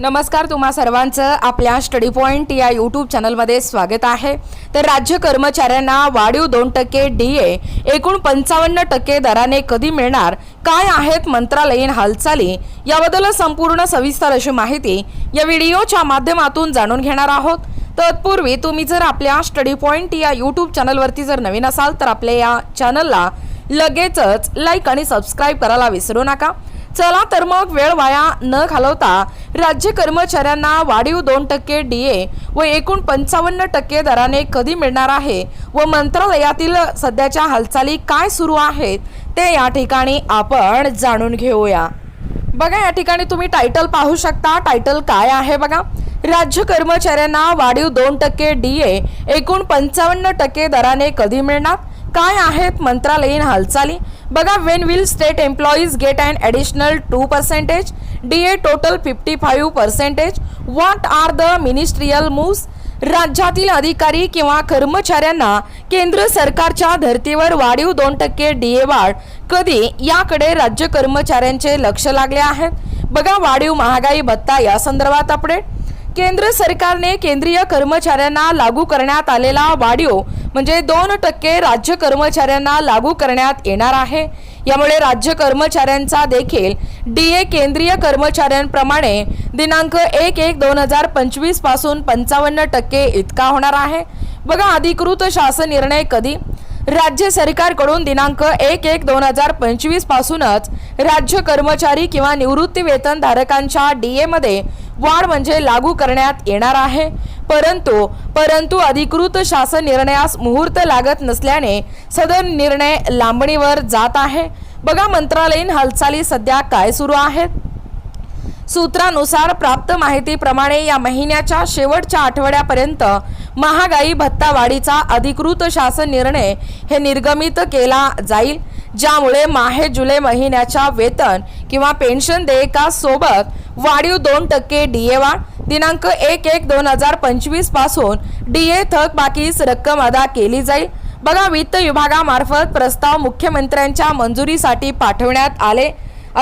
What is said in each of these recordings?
नमस्कार तुम्हा सर्वांचं आपल्या स्टडी पॉईंट या यूट्यूब चॅनलमध्ये स्वागत आहे. तर राज्य कर्मचाऱ्यांना वाढीव दोन टक्के डी ए एकूण पंचावन्न टक्के दराने कधी मिळणार काय आहेत मंत्रालयीन हालचाली याबद्दल संपूर्ण सविस्तर अशी माहिती या व्हिडिओच्या माध्यमातून जाणून घेणार आहोत. तत्पूर्वी तुम्ही जर आपल्या स्टडी पॉईंट या यूट्यूब चॅनलवरती जर नवीन असाल तर आपल्या या चॅनलला लगेचच लाईक आणि सबस्क्राईब करायला विसरू नका. चला तर मग वेळ वाया न घालवता राज्य कर्मचाऱ्यांना वाढीव दोन टक्के डी ए व एकूण पंचावन्न टक्के दराने कधी मिळणार आहे व मंत्रालयातील सध्याच्या हालचाली काय सुरू आहेत ते या ठिकाणी आपण जाणून घेऊया. बघा या ठिकाणी तुम्ही टायटल पाहू शकता. टायटल काय आहे बघा? राज्य कर्मचाऱ्यांना वाढीव दोन टक्के डी ए एकूण पंचावन्न टक्के दराने कधी मिळणार? काय आहेत मंत्रालयीन हालचाली? बघा when will state employees get and additional two percentage D A total fifty five percentage what are the ministerial moves राज्यातील अधिकारी किंवा कर्मचाऱ्यांना केंद्र सरकारच्या धर्तीवर वाढीव दोन टक्के डी ए वाढ कधी याकडे राज्य कर्मचाऱ्यांचे लक्ष लागले आहेत बघा वाढीव महागाई भत्ता या संदर्भात अपडेट केंद्र सरकारने केंद्रीय कर्मचाऱ्यांना लागू करण्यात आलेला वाढीव म्हणजे दोन टक्के राज्य कर्मचाऱ्यांना लागू करण्यात येणार आहे. यामुळे राज्य कर्मचाऱ्यांचा देखील डी ए केंद्रीय कर्मचाऱ्यांप्रमाणे दिनांक एक एक दोन हजार पंचवीसपासून पंचावन्न टक्के इतका होणार आहे. बघा अधिकृत शासन निर्णय कधी? राज्य सरकारकडून दिनांक एक एक दोन हजार पंचवीस पासूनच राज्य कर्मचारी किंवा निवृत्ती वेतन धारकांच्या डी एमध्ये वाढ म्हणजे लागू करण्यात येणार आहे. परंतु परंतु अधिकृत शासन निर्णयास मुहूर्त लागत नसल्याने सदर निर्णय लांबणीवर जात आहे. बघा मंत्रालयीन हालचाली सध्या काय सुरू आहेत. सूत्रानुसार प्राप्त माहितीप्रमाणे या महिन्याच्या शेवटच्या आठवड्यापर्यंत महागाई भत्ता वाढीचा अधिकृत शासन निर्णय हे निर्गमित केला जाईल. ज्यामुळे माहे जुलै महिन्याच्या वेतन किंवा पेन्शन देयकासोबत वाढीव दोन टक्के डी ए वाढ दिनांक एक एक दोन हजार पंचवीसपासून डी ए थकबाकीस रक्कम अदा केली जाईल. बघा वित्त विभागामार्फत प्रस्ताव मुख्यमंत्र्यांच्या मंजुरीसाठी पाठवण्यात आले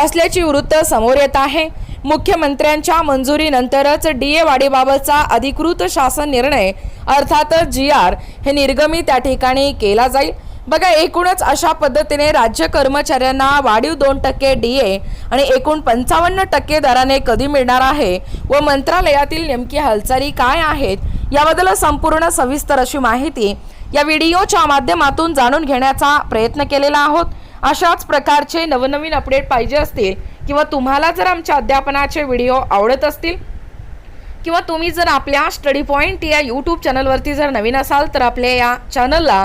असल्याची वृत्त समोर येत आहे. मुख्यमंत्र्यांच्या मंजुरीनंतरच डी ए वाढीबाबतचा अधिकृत शासन निर्णय अर्थातच जी आर हे निर्गमी त्या ठिकाणी केला जाईल. बघा एकूणच अशा पद्धतीने राज्य कर्मचाऱ्यांना वाढीव दोन टक्के डी ए आणि एकूण पंचावन्न टक्के दराने कधी मिळणार आहे व मंत्रालयातील नेमकी हालचाली काय आहेत याबद्दल संपूर्ण सविस्तर अशी माहिती या व्हिडिओच्या माध्यमातून जाणून घेण्याचा प्रयत्न केलेला आहोत. अशाच प्रकारचे नवनवीन अपडेट पाहिजे असतील किंवा तुम्हाला जर आमच्या अध्यापनाचे व्हिडिओ आवडत असतील किंवा तुम्ही जर आपल्या स्टडी पॉईंट या यूट्यूब चॅनलवरती जर नवीन असाल तर आपल्या या चॅनलला